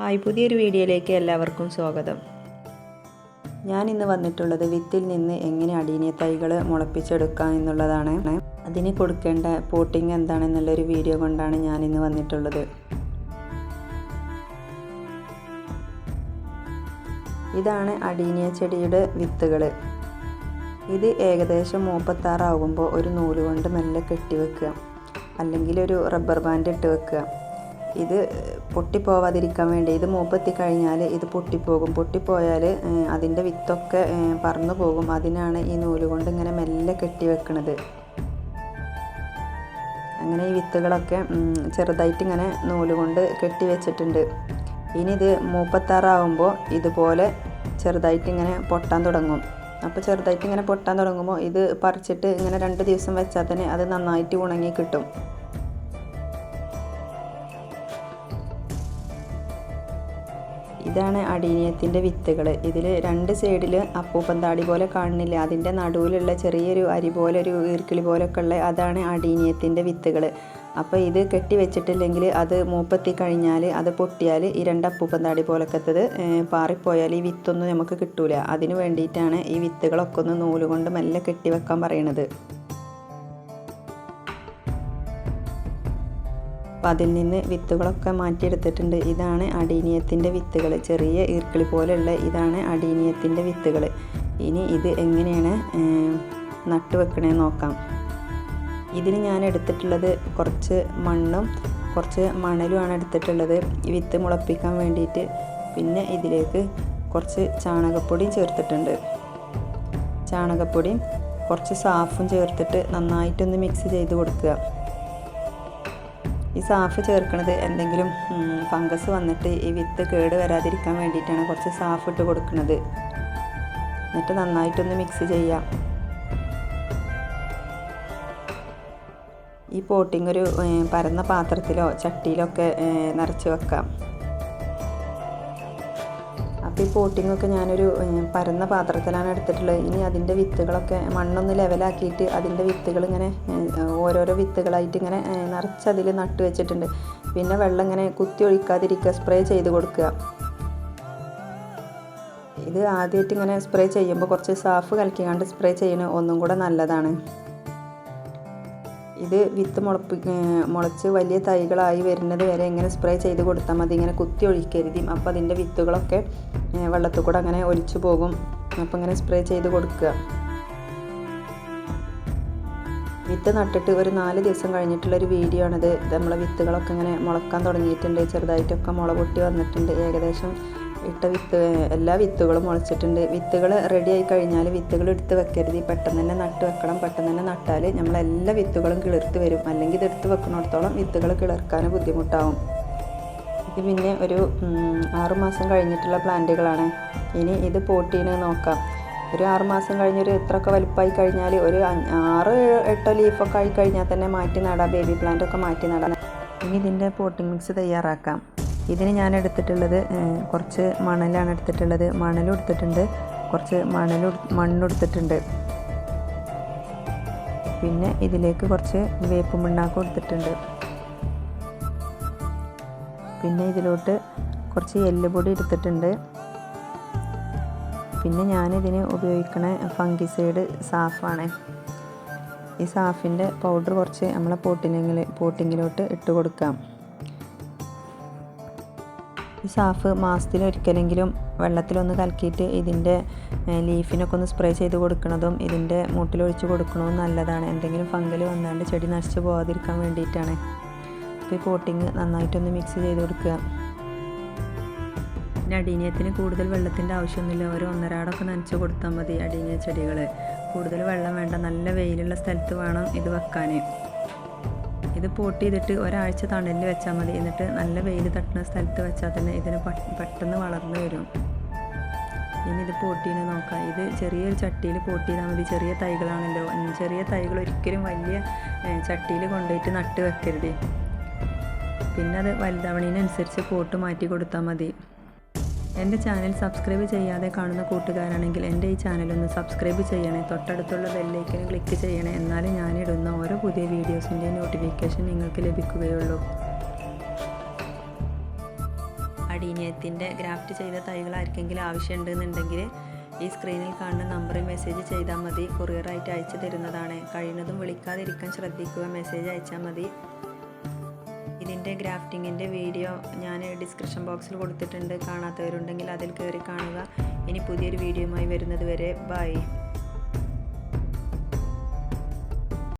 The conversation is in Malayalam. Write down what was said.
ഹായ് പുതിയൊരു വീഡിയോയിലേക്ക് എല്ലാവർക്കും സ്വാഗതം. ഞാൻ ഇന്ന് വന്നിട്ടുള്ളത് വിത്തിൽ നിന്ന് എങ്ങനെ അടീനിയ തൈകൾ മുളപ്പിച്ചെടുക്കാം എന്നുള്ളതാണ്. അതിന് കൊടുക്കേണ്ട പോട്ടിങ് എന്താണെന്നുള്ളൊരു വീഡിയോ കൊണ്ടാണ് ഞാൻ ഇന്ന് വന്നിട്ടുള്ളത്. ഇതാണ് അടീനിയ ചെടിയുടെ വിത്തുകൾ ഇത് ഏകദേശം മൂപ്പത്താറാകുമ്പോൾ ഒരു നൂൽ കൊണ്ട് മെല്ലെ കെട്ടി വെക്കുക. അല്ലെങ്കിൽ ഒരു റബ്ബർ ബാൻഡ് ഇട്ട് വെക്കുക. ഇത് പൊട്ടിപ്പോവാതിരിക്കാൻ വേണ്ടി ഇത് മൂപ്പത്തി കഴിഞ്ഞാൽ ഇത് പൊട്ടിപ്പോകും. പൊട്ടിപ്പോയാൽ അതിന്റെ വിത്തൊക്കെ പറന്നു പോകും. അതിനാണ് ഈ നൂൽ കൊണ്ട് ഇങ്ങനെ മെല്ലെ കെട്ടി വെക്കുന്നത് അങ്ങനെ ഈ വിത്തുകളൊക്കെ ചെറുതായിട്ട് ഇങ്ങനെ നൂൽ കൊണ്ട് കെട്ടി വെച്ചിട്ടുണ്ട്. ഇനി ഇത് മൂപ്പത്താറാവുമ്പോൾ ഇതുപോലെ ചെറുതായിട്ട് ഇങ്ങനെ പൊട്ടാൻ തുടങ്ങും. അപ്പോൾ ചെറുതായിട്ട് ഇങ്ങനെ പൊട്ടാൻ തുടങ്ങുമ്പോൾ ഇത് പറിച്ചിട്ട് ഇങ്ങനെ രണ്ട് ദിവസം വെച്ചാൽ തന്നെ അത് നന്നായിട്ട് ഉണങ്ങി കിട്ടും. ഇതാണ് അടീനിയത്തിന്റെ വിത്തുകൾ. ഇതിൽ രണ്ട് സൈഡിൽ അപ്പൂപ്പന്താടി പോലെ കാണുന്നില്ല? അതിന്റെ നടുവിലുള്ള ചെറിയൊരു അരി പോലെ ഒരു ഈർക്കിളി പോലൊക്കെ ഉള്ള അതാണ് അടീനിയത്തിന്റെ വിത്തുകൾ. അപ്പോൾ ഇത് കെട്ടി വെച്ചിട്ടില്ലെങ്കിൽ അത് മൂപ്പെത്തി കഴിഞ്ഞാൽ അത് പൊട്ടിയാൽ ഈ രണ്ട് അപ്പൂപ്പന്താടി പോലക്കത്തത് പാറിപ്പോയാൽ ഈ വിത്തൊന്നും നമുക്ക് കിട്ടൂല. അതിനു വേണ്ടിയിട്ടാണ് ഈ വിത്തുകളൊക്കെ ഒന്ന് നൂലുകൊണ്ട് മെല്ലെ കെട്ടി വെക്കാൻ പറയണത്. അപ്പം അതിൽ നിന്ന് വിത്തുകളൊക്കെ മാറ്റിയെടുത്തിട്ടുണ്ട്. ഇതാണ് അടീനിയത്തിന്റെ വിത്തുകൾ ചെറിയ ഈർക്കിളി പോലെയുള്ള ഇതാണ് അടീനിയത്തിന്റെ വിത്തുകൾ ഇനി ഇത് എങ്ങനെയാണ് നട്ടു വെക്കണേ നോക്കാം. ഇതിന് ഞാൻ എടുത്തിട്ടുള്ളത് കുറച്ച് മണ്ണും കുറച്ച് മണലുമാണ് എടുത്തിട്ടുള്ളത്. വിത്ത് മുളപ്പിക്കാൻ വേണ്ടിയിട്ട്. പിന്നെ ഇതിലേക്ക് കുറച്ച് ചാണകപ്പൊടിയും ചേർത്തിട്ടുണ്ട്. ചാണകപ്പൊടിയും കുറച്ച് സാഫും ചേർത്തിട്ട് നന്നായിട്ടൊന്ന് മിക്സ് ചെയ്ത് കൊടുക്കുക. ഈ സാഫ് ചേർക്കുന്നത് എന്തെങ്കിലും ഫംഗസ് വന്നിട്ട് ഈ വിത്ത് കേട് വരാതിരിക്കാൻ വേണ്ടിയിട്ടാണ് കുറച്ച് സാഫ് ഇട്ട് കൊടുക്കുന്നത് എന്നിട്ട് നന്നായിട്ടൊന്ന് മിക്സ് ചെയ്യാം. ഈ പോട്ടിങ് ഒരു പരന്ന പാത്രത്തിലോ ചട്ടിയിലോ ഒക്കെ നിറച്ച് വെക്കാം. ഈ പോട്ടിങ്ങൊക്കെ ഞാനൊരു പരന്ന പാത്രത്തിലാണ് എടുത്തിട്ടുള്ളത്. ഇനി അതിന്റെ വിത്തുകളൊക്കെ മണ്ണൊന്ന് ലെവലാക്കിയിട്ട് അതിന്റെ വിത്തുകൾ ഇങ്ങനെ ഓരോരോ വിത്തുകളായിട്ട് ഇങ്ങനെ നിറച്ച് അതിൽ നട്ട് വെച്ചിട്ടുണ്ട്. പിന്നെ വെള്ളം ഇങ്ങനെ കുത്തി ഒഴിക്കാതിരിക്കുക സ്പ്രേ ചെയ്ത് കൊടുക്കുക. ഇത് ആദ്യമായിട്ട് ഇങ്ങനെ സ്പ്രേ ചെയ്യുമ്പോൾ കുറച്ച് സാഫ് കലക്കിക്കാണ്ട് സ്പ്രേ ചെയ്യുന്നത് ഒന്നും കൂടെ നല്ലതാണ്. ഇത് വിത്ത് മുളപ്പി മുളച്ച് വലിയ തൈകളായി വരുന്നത് വരെ ഇങ്ങനെ സ്പ്രേ ചെയ്ത് കൊടുത്താൽ മതി. ഇങ്ങനെ കുത്തി ഒഴിക്കരുതും. അപ്പോൾ അതിന്റെ വിത്തുകളൊക്കെ വെള്ളത്തിൽ കൂടെ അങ്ങനെ ഒലിച്ചു പോകും. അപ്പോൾ ഇങ്ങനെ സ്പ്രേ ചെയ്ത് കൊടുക്കുക. വിത്ത് നട്ടിട്ട് ഒരു നാല് ദിവസം കഴിഞ്ഞിട്ടുള്ളൊരു വീഡിയോ ആണിത്. നമ്മളെ വിത്തുകളൊക്കെ ഇങ്ങനെ മുളക്കാൻ തുടങ്ങിയിട്ടുണ്ട്. ചെറുതായിട്ടൊക്കെ മുള പൊട്ടി വന്നിട്ടുണ്ട്. ഏകദേശം ഇട്ട വിത്ത് എല്ലാ വിത്തുകളും മുളച്ചിട്ടുണ്ട്. വിത്തുകൾ റെഡി ആയി കഴിഞ്ഞാൽ വിത്തുകൾ എടുത്ത് വെക്കരുത്. പെട്ടെന്ന് തന്നെ നട്ട് വെക്കണം. പെട്ടെന്ന് തന്നെ നട്ടാൽ നമ്മളെല്ലാ വിത്തുകളും കിളിർത്ത് വരും. അല്ലെങ്കിൽ ഇത് എടുത്ത് വെക്കുന്നിടത്തോളം വിത്തുകൾ കിളിർക്കാൻ ബുദ്ധിമുട്ടാവും. ഇത് പിന്നെ ഒരു ആറുമാസം കഴിഞ്ഞിട്ടുള്ള പ്ലാന്റുകളാണ്. ഇനി ഇത് പോട്ടീനെ നോക്കാം. ഒരു ആറുമാസം കഴിഞ്ഞൊരു ഇത്രയൊക്കെ വലുപ്പമായി കഴിഞ്ഞാൽ ഒരു ആറ് എട്ടോ ലീഫൊക്കെ ആയി കഴിഞ്ഞാൽ തന്നെ മാറ്റി നടാം. ബേബി പ്ലാന്റ് ഒക്കെ മാറ്റി നടാം. ഇനി ഇതിന്റെ പോട്ടിംഗ് മിക്സ് തയ്യാറാക്കാം. ഇതിന് ഞാൻ എടുത്തിട്ടുള്ളത് കുറച്ച് മണലാണ് എടുത്തിട്ടുള്ളത്. മണലും എടുത്തിട്ടുണ്ട്. കുറച്ച് മണലും മണ്ണെടുത്തിട്ടുണ്ട് പിന്നെ ഇതിലേക്ക് കുറച്ച് വേപ്പ് മണ്ണാക്കും എടുത്തിട്ടുണ്ട്. പിന്നെ ഇതിലോട്ട് കുറച്ച് എല്ലുപൊടി എടുത്തിട്ടുണ്ട്. പിന്നെ ഞാനിതിന് ഉപയോഗിക്കണ ഫംഗിസൈഡ് സാഫാണ്. ഈ സാഫിന്റെ പൗഡർ കുറച്ച് നമ്മളെ പോട്ടിനെങ്കിൽ പോട്ടിങ്ങിലോട്ട് ഇട്ട് കൊടുക്കാം. സാഫ് മാസത്തിൽ ഒരിക്കലെങ്കിലും വെള്ളത്തിലൊന്ന് കലക്കിയിട്ട് ഇതിന്റെ ലീഫിനൊക്കെ ഒന്ന് സ്പ്രേ ചെയ്ത് കൊടുക്കുന്നതും ഇതിന്റെ മുട്ടിലൊഴിച്ച് കൊടുക്കണതും നല്ലതാണ്. എന്തെങ്കിലും ഫംഗൽ വന്നാണ്ട് ചെടി നശിച്ച് പോകാതിരിക്കാൻ വേണ്ടിയിട്ടാണ്. അപ്പോൾ ഈ കോട്ടിങ് നന്നായിട്ടൊന്ന് മിക്സ് ചെയ്ത് കൊടുക്കുക. പിന്നെ അടീനിയത്തിന് കൂടുതൽ വെള്ളത്തിന്റെ ആവശ്യമൊന്നുമില്ല. ഒരു ഒന്നരാടൊക്കെ നനച്ച് കൊടുത്താൽ മതി അടീനിയ ചെടികൾ കൂടുതൽ വെള്ളം വേണ്ട. നല്ല വെയിലുള്ള സ്ഥലത്ത് വേണം ഇത് വെക്കാൻ. ഇത് പോട്ട് ചെയ്തിട്ട് ഒരാഴ്ച തണലിൽ വെച്ചാൽ മതി. എന്നിട്ട് നല്ല വെയിൽ തട്ടുന്ന സ്ഥലത്ത് വെച്ചാൽ തന്നെ ഇതിന് പെട്ടെന്ന് വളർന്നു വരും. ഇനി ഇത് പോട്ടീനെ നോക്കാം. ഇത് ചെറിയൊരു ചട്ടിയിൽ പോട്ട് ചെയ്താൽ മതി. ചെറിയ തൈകളാണല്ലോ. ചെറിയ തൈകൾ ഒരിക്കലും വലിയ ചട്ടിയിൽ കൊണ്ടുപോയിട്ട് നട്ട് വെക്കരുത്. പിന്നെ അത് വലുതാവണതിനനുസരിച്ച് പോട്ട് മാറ്റി കൊടുത്താൽ മതി. എന്റെ ചാനൽ സബ്സ്ക്രൈബ് ചെയ്യാതെ കാണുന്ന കൂട്ടുകാരാണെങ്കിൽ എന്റെ ഈ ചാനലൊന്ന് സബ്സ്ക്രൈബ് ചെയ്യണേ തൊട്ടടുത്തുള്ള ബെല്ലൈക്കനും ക്ലിക്ക് ചെയ്യണേ എന്നാലേ ഞാനിടുന്ന ഓരോ പുതിയ വീഡിയോസിന്റെ നോട്ടിഫിക്കേഷൻ നിങ്ങൾക്ക് ലഭിക്കുകയുള്ളൂ. അടീനിയത്തിന്റെ ഗ്രാഫ്റ്റ് ചെയ്ത തൈകൾ ആർക്കെങ്കിലും ആവശ്യമുണ്ടെന്നുണ്ടെങ്കിൽ ഈ സ്ക്രീനിൽ കാണുന്ന നമ്പറിൽ മെസ്സേജ് ചെയ്താൽ മതി. കൊറിയറായിട്ട് അയച്ചു തരുന്നതാണ്. കഴിയുന്നതും വിളിക്കാതിരിക്കാൻ ശ്രദ്ധിക്കുക. മെസ്സേജ് അയച്ചാൽ മതി. ഇതിന്റെ ഗ്രാഫ്റ്റിങ്ങിന്റെ വീഡിയോ ഞാൻ ഡിസ്ക്രിപ്ഷൻ ബോക്സിൽ കൊടുത്തിട്ടുണ്ട്. കാണാത്തവരുണ്ടെങ്കിൽ അതിൽ കയറി കാണുക. ഇനി പുതിയൊരു വീഡിയോയുമായി വരുന്നത് വരെ ബൈ.